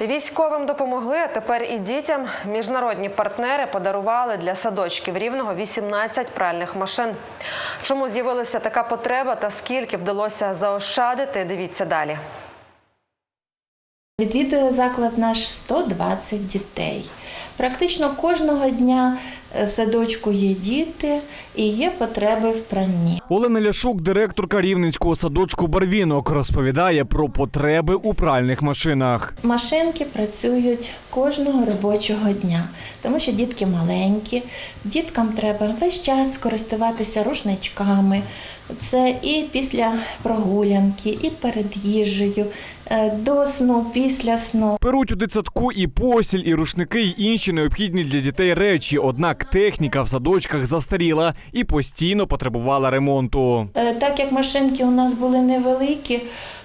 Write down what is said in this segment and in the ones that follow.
Військовим допомогли, а тепер і дітям. Міжнародні партнери подарували для садочків рівного 18 пральних машин. Чому з'явилася така потреба та скільки вдалося заощадити? Дивіться далі. Відвідує заклад наш 120 дітей. Практично кожного дня в садочку є діти і є потреби в пранні. Олена Ляшук, директорка рівненського садочку Барвінок, розповідає про потреби у пральних машинах. Машинки працюють кожного робочого дня, тому що дітки маленькі, діткам треба весь час користуватися рушничками. Це і після прогулянки, і перед їжею, е, до сну, після сну. Беруть у дитсадку і постіль, і рушники, і інші необхідні для дітей речі. Однак техніка в садочках застаріла і постійно потребувала ремонту. Е, Так як машинки у нас були невеликі,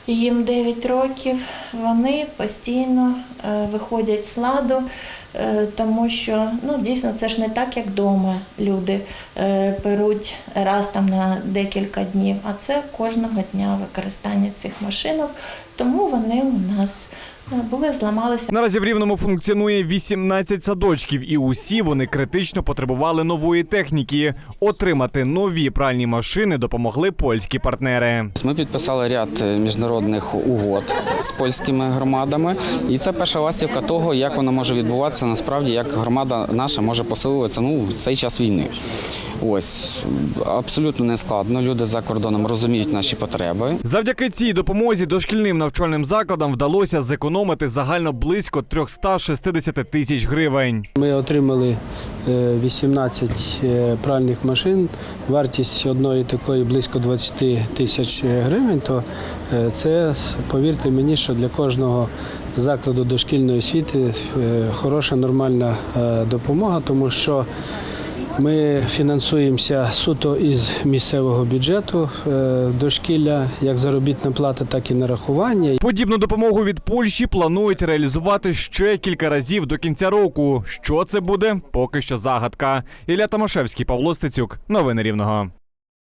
їм 9 років, вони постійно е, виходять з ладу, е, тому що ну, дійсно це ж не так, як вдома люди е, беруть раз там на декілька днів, а це кожного дня використання цих машинок, тому вони у нас були зламалися. Наразі в рівному функціонує 18 садочків, і усі вони критично потребували нової техніки. Отримати нові пральні машини допомогли польські партнери. Ми підписали ряд е, міжнародних угод з польськими громадами, і це перша ластівка того, як воно може відбуватися насправді, як громада наша може посилюватися ну, в цей час війни. Ось абсолютно не складно. Люди за кордоном розуміють наші потреби. Завдяки цій допомозі дошкільним навчальним закладам вдалося зекономити загально близько 360 тисяч гривень. Ми отримали е, 18 е, пральних машин. Вартість одної такої близько 20 тисяч гривень. То е, це, повірте мені, що для кожного закладу дошкільної освіти е, хороша нормальна е, допомога, тому що ми фінансуємося суто із місцевого бюджету е, дошкілля, як заробітна плата, так і нарахування. Подібну допомогу від Польщі планують реалізувати ще кілька разів до кінця року. Що це буде? Поки що загадка. Ілля Томашевський, Павло Стецюк. Новини Рівного.